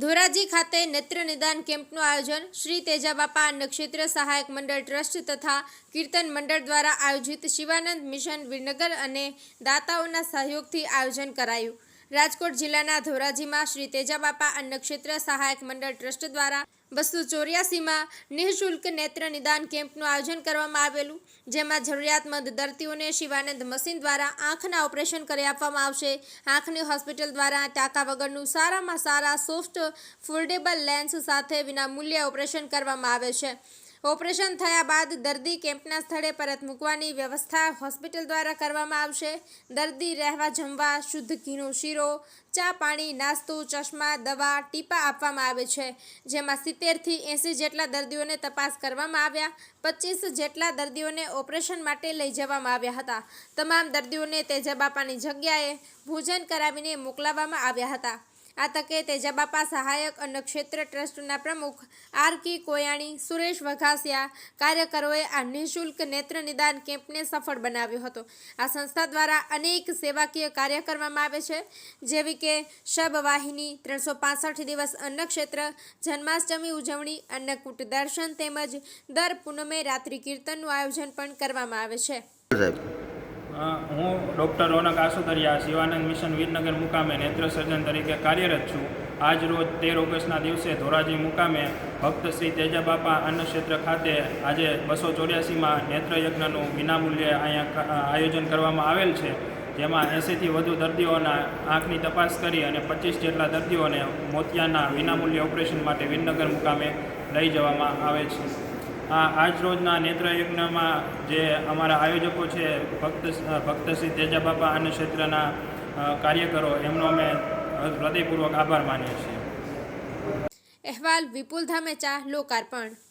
ધોરાજી ખાતે નેત્ર નિદાન કેમ્પનું આયોજન શ્રી તેજાબાપા નક્ષત્ર સહાયક મંડળ ટ્રસ્ટ તથા કીર્તન મંડળ દ્વારા આયોજિત શિવાનંદ મિશન વિરનગર અને દાતાઓના સહયોગથી આયોજન કરાયું. રાજકોટ જિલ્લાના ધોરાજીમાં શ્રી તેજાબાપા અન્નક્ષેત્ર સહાયક મંડળ ટ્રસ્ટ દ્વારા બસો ચોર્યાસીમાં નિઃશુલ્ક નેત્ર નિદાન કેમ્પનું આયોજન કરવામાં આવેલું, જેમાં જરૂરિયાતમંદ દર્દીઓને શિવાનંદ મશીન દ્વારા આંખના ઓપરેશન કરી આપવામાં આવશે. આંખની હોસ્પિટલ દ્વારા ટાંકા વગરનું સારામાં સારા સોફ્ટ, ફોલ્ડેબલ લેન્સ સાથે વિના મૂલ્યે ઓપરેશન કરવામાં આવે છે. ઓપરેશન થયા બાદ દર્દી કેમ્પના સ્થળે પરત મૂકવાની વ્યવસ્થા હોસ્પિટલ દ્વારા કરવામાં આવશે. દર્દી રહેવા જમવા, શુદ્ધ ઘીનો શીરો, ચા પાણી, નાસ્તો, ચશ્મા, દવા, ટીપા આપવામાં આવે છે. જેમાં સિત્તેરથી એંસી જેટલા દર્દીઓને તપાસ કરવામાં આવ્યા. પચીસ જેટલા દર્દીઓને ઓપરેશન માટે લઈ જવામાં આવ્યા હતા. તમામ દર્દીઓને તેજાબાપાની જગ્યાએ ભોજન કરાવીને મોકલાવવામાં આવ્યા હતા. આ તકે તેજાબાપા સહાયક અન્ન ક્ષેત્ર ટ્રસ્ટના પ્રમુખ આર કી કોયાણી, સુરેશ વઘાસિયા કાર્યકરોએ આ નિઃશુલ્ક નેત્ર નિદાન કેમ્પને સફળ બનાવ્યો હતો. આ સંસ્થા દ્વારા અનેક સેવાકીય કાર્ય કરવામાં આવે છે, જેવી કે શબ વાહિની ત્રણસો પાસઠ દિવસ અન્ન ક્ષેત્ર જન્માષ્ટમી ઉજવણી, અન્નકૂટ દર્શન તેમજ દર પૂનમે રાત્રિ કીર્તનનું આયોજન પણ કરવામાં આવે છે. હું ડૉક્ટર રોનક આસુદરિયા શિવાનંદ મિશન વીરનગર મુકામે નેત્ર સર્જન તરીકે કાર્યરત છું. આજ રોજ તેર ઓગસ્ટના દિવસે ધોરાજી મુકામે ભક્ત શ્રી તેજાબાપા અન્ન ક્ષેત્ર ખાતે આજે બસો ચોર્યાસીમાં નેત્રયજ્ઞનું વિનામૂલ્યે અહીંયા આયોજન કરવામાં આવેલ છે. જેમાં એંસીથી વધુ દર્દીઓના આંખની તપાસ કરી અને પચીસ જેટલા દર્દીઓને મોતિયાના વિનામૂલ્ય ઓપરેશન માટે વીરનગર મુકામે લઈ જવામાં આવે છે. આજ રોજના નેત્રયજ્ઞમાં જે અમારા આયોજકો છે, ભક્ત ભક્ત શ્રી તેજાબાપા અને ક્ષેત્રના કાર્યકરો, એમનો અમે હૃદયપૂર્વક આભાર માનીએ છીએ. અહેવાલ વિપુલ ધામેચા લોકાર્પણ.